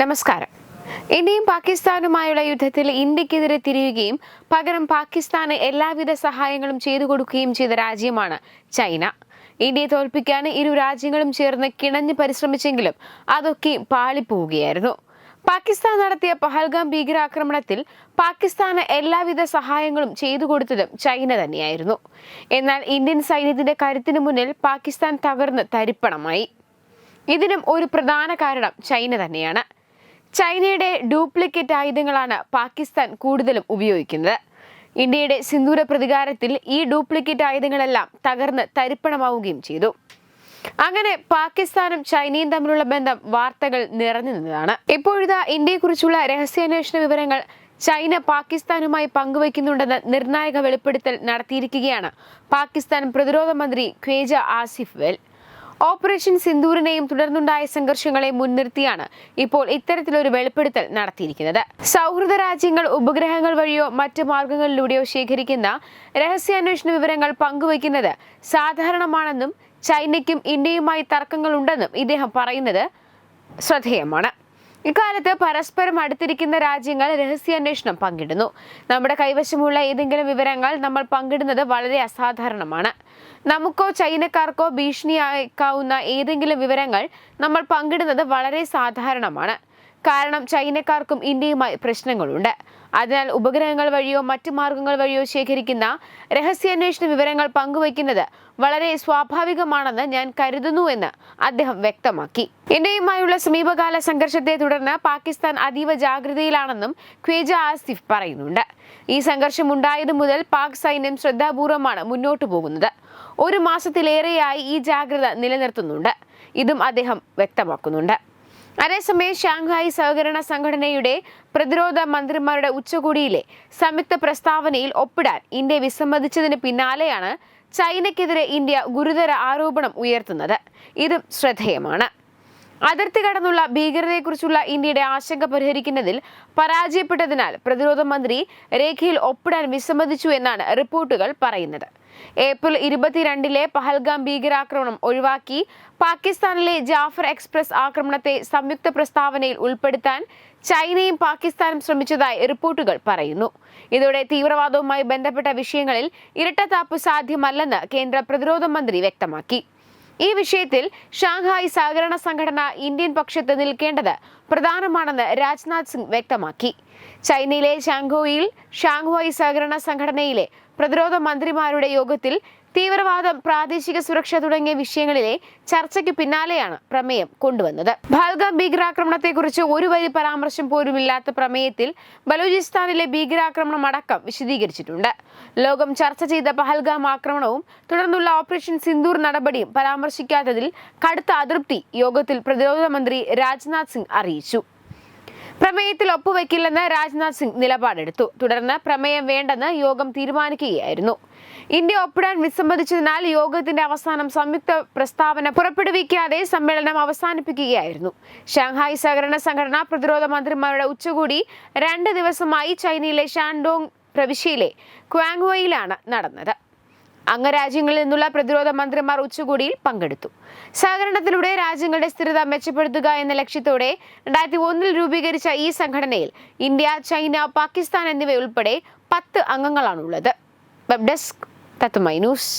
നമസ്കാരം. ഇന്ത്യയും പാകിസ്ഥാനുമായുള്ള യുദ്ധത്തിൽ ഇന്ത്യക്കെതിരെ തിരിയുകയും പകരം പാകിസ്ഥാന് എല്ലാവിധ സഹായങ്ങളും ചെയ്തു കൊടുക്കുകയും ചെയ്ത രാജ്യമാണ് ചൈന. ഇന്ത്യയെ തോൽപ്പിക്കാൻ ഇരു രാജ്യങ്ങളും ചേർന്ന് കിണഞ്ഞ് പരിശ്രമിച്ചെങ്കിലും അതൊക്കെ പാളിപ്പോവുകയായിരുന്നു. പാകിസ്ഥാൻ നടത്തിയ പഹൽഗാം ഭീകരാക്രമണത്തിൽ പാകിസ്ഥാന് എല്ലാവിധ സഹായങ്ങളും ചെയ്തു കൊടുത്തതും ചൈന തന്നെയായിരുന്നു. എന്നാൽ ഇന്ത്യൻ സൈന്യത്തിന്റെ കരുത്തിന് മുന്നിൽ പാകിസ്ഥാൻ തകർന്ന് തരിപ്പണമായി. ഇതിനും ഒരു പ്രധാന കാരണം ചൈന തന്നെയാണ്. ചൈനയുടെ ഡ്യൂപ്ലിക്കേറ്റ് ആയുധങ്ങളാണ് പാകിസ്ഥാൻ കൂടുതലും ഉപയോഗിക്കുന്നത്. ഇന്ത്യയുടെ സിന്ദൂര പ്രതികാരത്തിൽ ഈ ഡ്യൂപ്ലിക്കേറ്റ് ആയുധങ്ങളെല്ലാം തകർന്ന് തരിപ്പണമാവുകയും ചെയ്തു. അങ്ങനെ പാകിസ്ഥാനും ചൈനയും തമ്മിലുള്ള ബന്ധം വാർത്തകൾ നിറഞ്ഞു നിന്നതാണ്. ഇപ്പോഴിതാ ഇന്ത്യയെക്കുറിച്ചുള്ള രഹസ്യാന്വേഷണ വിവരങ്ങൾ ചൈന പാകിസ്ഥാനുമായി പങ്കുവയ്ക്കുന്നുണ്ടെന്ന് നിർണായക വെളിപ്പെടുത്തൽ നടത്തിയിരിക്കുകയാണ് പാകിസ്ഥാൻ പ്രതിരോധ മന്ത്രി ഖ്വേജ ആസിഫ് വെൽ. ഓപ്പറേഷൻ സിന്ദൂരിനെയും തുടർന്നുണ്ടായ സംഘർഷങ്ങളെ മുൻനിർത്തിയാണ് ഇപ്പോൾ ഇത്തരത്തിലൊരു വെളിപ്പെടുത്തൽ നടത്തിയിരിക്കുന്നത്. സൗഹൃദ രാജ്യങ്ങൾ ഉപഗ്രഹങ്ങൾ വഴിയോ മറ്റ് മാർഗങ്ങളിലൂടെയോ ശേഖരിക്കുന്ന രഹസ്യാന്വേഷണ വിവരങ്ങൾ പങ്കുവയ്ക്കുന്നത് സാധാരണമാണെന്നും ചൈനയ്ക്കും ഇന്ത്യയുമായി തർക്കങ്ങളുണ്ടെന്നും ഇദ്ദേഹം പറയുന്നത് ശ്രദ്ധേയമാണ്. ഇക്കാലത്ത് പരസ്പരം അടുത്തിരിക്കുന്ന രാജ്യങ്ങൾ രഹസ്യാന്വേഷണം പങ്കിടുന്നു. നമ്മുടെ കൈവശമുള്ള ഏതെങ്കിലും വിവരങ്ങൾ നമ്മൾ പങ്കിടുന്നത് വളരെ അസാധാരണമാണ്. നമുക്കോ ചൈനക്കാർക്കോ ഭീഷണിയായേക്കാവുന്ന ഏതെങ്കിലും വിവരങ്ങൾ നമ്മൾ പങ്കിടുന്നത് വളരെ സാധാരണമാണ്. കാരണം ചൈനക്കാർക്കും ഇന്ത്യയുമായി പ്രശ്നങ്ങളുണ്ട്. അതിനാൽ ഉപഗ്രഹങ്ങൾ വഴിയോ മറ്റു മാർഗങ്ങൾ വഴിയോ ശേഖരിക്കുന്ന രഹസ്യാന്വേഷണ വിവരങ്ങൾ പങ്കുവയ്ക്കുന്നത് വളരെ സ്വാഭാവികമാണെന്ന് ഞാൻ കരുതുന്നു എന്ന് അദ്ദേഹം വ്യക്തമാക്കി. ഇന്ത്യയുമായുള്ള സമീപകാല സംഘർഷത്തെ തുടർന്ന് പാകിസ്ഥാൻ അതീവ ജാഗ്രതയിലാണെന്നും ഖ്വേജ ആസിഫ് പറയുന്നുണ്ട്. ഈ സംഘർഷം ഉണ്ടായതു മുതൽ പാക് സൈന്യം ശ്രദ്ധാപൂർവമാണ് മുന്നോട്ടു പോകുന്നത്. ഒരു മാസത്തിലേറെയായി ഈ ജാഗ്രത നിലനിർത്തുന്നുണ്ട്. ഇതും അദ്ദേഹം വ്യക്തമാക്കുന്നുണ്ട്. അതേസമയം ഷാങ്ഹായ് സഹകരണ സംഘടനയുടെ പ്രതിരോധ മന്ത്രിമാരുടെ ഉച്ചകോടിയിലെ സംയുക്ത പ്രസ്താവനയിൽ ഒപ്പിടാൻ ഇന്ത്യ വിസമ്മതിച്ചതിന് പിന്നാലെയാണ് ചൈനയ്ക്കെതിരെ ഇന്ത്യ ഗുരുതര ആരോപണം ഉയർത്തുന്നത്. ഇതും ശ്രദ്ധേയമാണ്. അതിർത്തി കടന്നുള്ള ഭീകരതയെക്കുറിച്ചുള്ള ഇന്ത്യയുടെ ആശങ്ക പരിഹരിക്കുന്നതിൽ പരാജയപ്പെട്ടതിനാൽ പ്രതിരോധ മന്ത്രി രേഖയിൽ ഒപ്പിടാൻ വിസമ്മതിച്ചു എന്നാണ് റിപ്പോർട്ടുകൾ പറയുന്നത്. ഏപ്രിൽ ഇരുപത്തിരണ്ടിലെ പഹൽഗാം ഭീകരാക്രമണം ഒഴിവാക്കി പാകിസ്ഥാനിലെ ജാഫർ എക്സ്പ്രസ് ആക്രമണത്തെ സംയുക്ത പ്രസ്താവനയിൽ ഉൾപ്പെടുത്താൻ ചൈനയും പാകിസ്ഥാനും ശ്രമിച്ചതായി റിപ്പോർട്ടുകൾ പറയുന്നു. ഇതോടെ തീവ്രവാദവുമായി ബന്ധപ്പെട്ട വിഷയങ്ങളിൽ ഇരട്ടത്താപ്പ് സാധ്യമല്ലെന്ന് കേന്ദ്ര പ്രതിരോധ മന്ത്രി വ്യക്തമാക്കി. ഈ വിഷയത്തിൽ ഷാങ്ഹായ് സഹകരണ സംഘടന ഇന്ത്യൻ പക്ഷത്ത് നിൽക്കേണ്ടത് പ്രധാനമാണെന്ന് രാജ്നാഥ് സിംഗ് വ്യക്തമാക്കി. ചൈനയിലെ ഷാങ്ഹോയിൽ ഷാങ്ഹായ് സഹകരണ സംഘടനയിലെ പ്രതിരോധ മന്ത്രിമാരുടെ യോഗത്തിൽ തീവ്രവാദം പ്രാദേശിക സുരക്ഷ തുടങ്ങിയ വിഷയങ്ങളിലെ ചർച്ചയ്ക്ക് പിന്നാലെയാണ് പ്രമേയം കൊണ്ടുവന്നത്. ഭാൽഗാം ഭീകരാക്രമണത്തെക്കുറിച്ച് ഒരു വരി പരാമർശം പോലും ഇല്ലാത്ത പ്രമേയത്തിൽ ബലൂചിസ്ഥാനിലെ ഭീകരാക്രമണം അടക്കം വിശദീകരിച്ചിട്ടുണ്ട്. ലോകം ചർച്ച ചെയ്ത പഹൽഗാം ആക്രമണവും തുടർന്നുള്ള ഓപ്പറേഷൻ സിന്ദൂർ നടപടിയും പരാമർശിക്കാത്തതിൽ കടുത്ത അതൃപ്തി യോഗത്തിൽ പ്രതിരോധ മന്ത്രി രാജ്നാഥ് സിംഗ് അറിയിച്ചു. പ്രമേയത്തിൽ ഒപ്പുവെക്കില്ലെന്ന് രാജ്നാഥ് സിംഗ് നിലപാടെടുത്തു. തുടർന്ന് പ്രമേയം വേണ്ടെന്ന് യോഗം തീരുമാനിക്കുകയായിരുന്നു. ഇന്ത്യ ഒപ്പിടാൻ വിസമ്മതിച്ചതിനാൽ യോഗത്തിന്റെ അവസാനം സംയുക്ത പ്രസ്താവന പുറപ്പെടുവിക്കാതെ സമ്മേളനം അവസാനിപ്പിക്കുകയായിരുന്നു. ഷാങ്ഹായ് സഹകരണ സംഘടന പ്രതിരോധ മന്ത്രിമാരുടെ ഉച്ചകൂടി രണ്ട് ദിവസമായി ചൈനയിലെ ഷാൻഡോങ് പ്രവിശ്യയിലെ ക്വാങ്വയിലാണ് നടന്നത്. അംഗരാജ്യങ്ങളിൽ നിന്നുള്ള പ്രതിരോധ മന്ത്രിമാർ ഉച്ചകോടിയിൽ പങ്കെടുത്തു. സഹകരണത്തിലൂടെ രാജ്യങ്ങളുടെ സ്ഥിരത മെച്ചപ്പെടുത്തുക എന്ന ലക്ഷ്യത്തോടെ രണ്ടായിരത്തി ഒന്നിൽ രൂപീകരിച്ച ഈ സംഘടനയിൽ ഇന്ത്യ ചൈന പാകിസ്ഥാൻ എന്നിവയുൾപ്പെടെ പത്ത് അംഗങ്ങളാണുള്ളത്. വെബ് ഡെസ്ക് തത്തുമൈ ന്യൂസ്.